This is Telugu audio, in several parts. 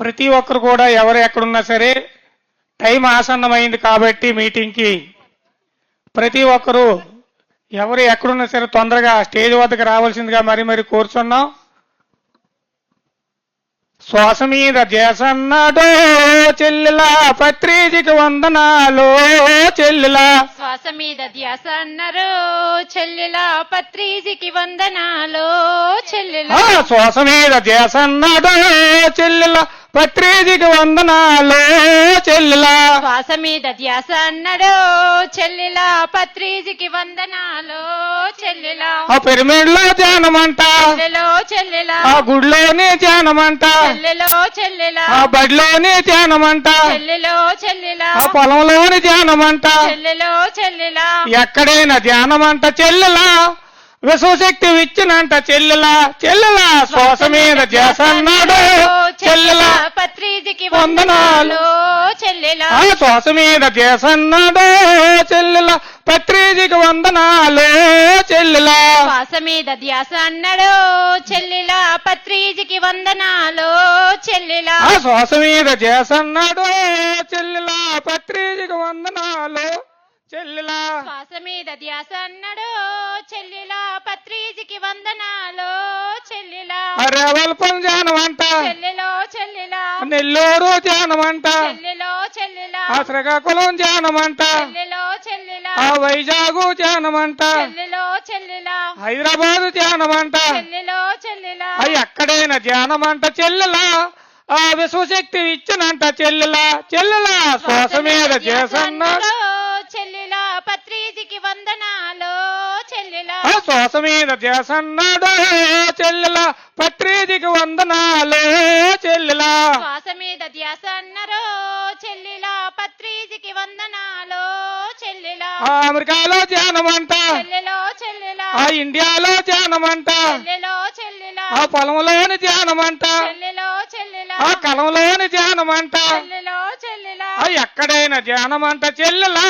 ప్రతి ఒక్కరు కూడా ఎవరు ఎక్కడున్నా సరే టైం ఆసన్నమైంది కాబట్టి మీటింగ్కి. ప్రతి ఒక్కరు ఎవరు ఎక్కడున్నా సరే తొందరగా స్టేజ్ వద్దకు రావాల్సిందిగా మరి మరి కోరుచున్నాం. శ్వాస మీద చేసన్నాడో చెల్లెలా పత్రిజికి వందనాలు చెల్లెలా. శ్వాస మీద ధ్యాస అన్నారు చెల్లెల పత్రిజికి వందనాలు చెల్లెల. శ్వాస మీద చేసన్నాడో చెల్లెలా. పత్రిజికి వందనాలు చెల్లెలా. శ్వాస మీద ధ్యాస అన్నాడు చెల్లెల. పత్రిజికి వందనాలు చెల్లెల. ఆ పిరమిడ్లో ధ్యానమంట. చెల్లెలో చెల్లెల. ఆ గుడిలోనే ధ్యానమంట. చెల్లెలో చెల్లెల. ఆ బడిలోనే ధ్యానమంట. చెల్లెలో చెల్లెల. ఆ పొలంలోని ధ్యానమంట. చెల్లెలో చెల్లెల. ఎక్కడైనా ధ్యానమంట చెల్లెలా. విశ్వశక్తి ఇచ్చినంట చెల్లెలా. చెల్లెలా శ్వాస మీద చేసన్నాడు చెల్లెలా? పత్రిజికి వందనాలు. చెల్లెల? మీద చేసన్నాడు చెల్లెలా? పత్రిజికి వందనాలు చెల్లెలా? శ్వాస మీద ధ్యాస అన్నాడు చెల్లెల? పత్రిజికి వందనాలు చెల్లెల? శ్వాస మీద చేసన్నాడు చెల్లెలా? పత్రిజికి వందనాలు చెల్లెలా? శ్వాస మీద ధ్యాస అన్నాడు చెల్లెల? పత్రిజికి వందనాలు చెల్లెల? అరేవల్పం ధ్యానమంట చెల్లెలో చెల్లెల? నెల్లూరు చెల్లెలో చెల్లెల? ఆ శ్రీకాకుళం చెల్లెలో చెల్లెల? ఆ వైజాగు చెల్లెలో చెల్లెల? హైదరాబాదు ధ్యానమంట చెల్లెలో ఎక్కడైనా ధ్యానమంట చెల్లెలా? ఆ విశ్వశక్తి ఇచ్చినంట చెల్లెలా? చెల్లెలా? శ్వాస మీద చేసన్నాడు శ్వాస మీద చేసన్నాడు చెల్లెలా పత్రిదికి వందనాలు చెల్లెలా. శ్వాస మీద ధ్యాస అన్నారు చెల్లెల పత్రిజికి వందనాలు చెల్లెల. అమెరికాలో ధ్యానమంట. చెల్లెలో చెల్లెల. ఆ ఇండియాలో ధ్యానమంట. చెల్లెలో చెల్లెల. ఆ పొలంలోని ధ్యానమంట. చెల్లెలో చెల్లెల. ఆ కలంలోని ధ్యానమంట. చెల్లెలో చెల్లెల. ఆ ఎక్కడైనా ధ్యానమంట చెల్లెలా.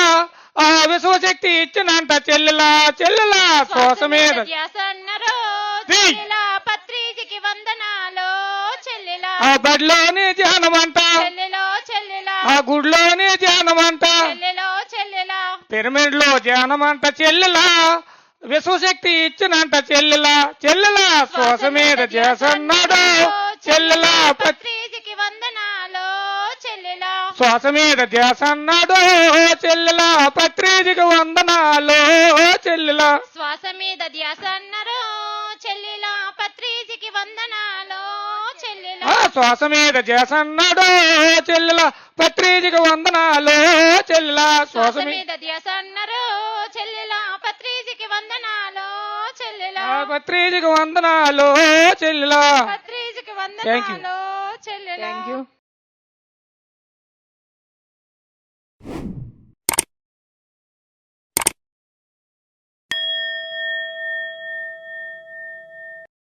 ఆ విశ్వశక్తి ఇచ్చినంట చెల్లెలా చెల్లెలా? శ్వాస మీద పత్రిజికి వందనాలు చెల్లెల? ఆ బడిలోని ఆ గుడిలోని చెల్లెలో చెల్లెల? పిరమిడ్లో ధ్యానమంట చెల్లెలా? విశ్వశక్తి ఇచ్చినంట చెల్లెలా చెల్లెలా? శ్వాస మీద చేసన్నాడు చెల్లెలా ప- పత్రిజికి వందనాలు చెల్లెల శ్వాస మీద చేసన్నాడు చెల్లెలా పత్రిదికి వందనాలు చెల్లెలా శ్వాస మీద ధ్యాస అన్నారు చెల్లెల పత్రిజికి వందనాలు చెల్లెల. శ్వాస మీద చేసన్నాడు చెల్లెలా పత్రిదికి వందనాలు చెల్లెలా శ్వాస మీద ధ్యాస అన్నారు చెల్లెల పత్రిజికి వందనాలు చెల్లెల. ఆ పత్రిదికి వందనాలు చెల్లెలా. పత్రిజికి. వందనాలు చెల్లెల. Thank you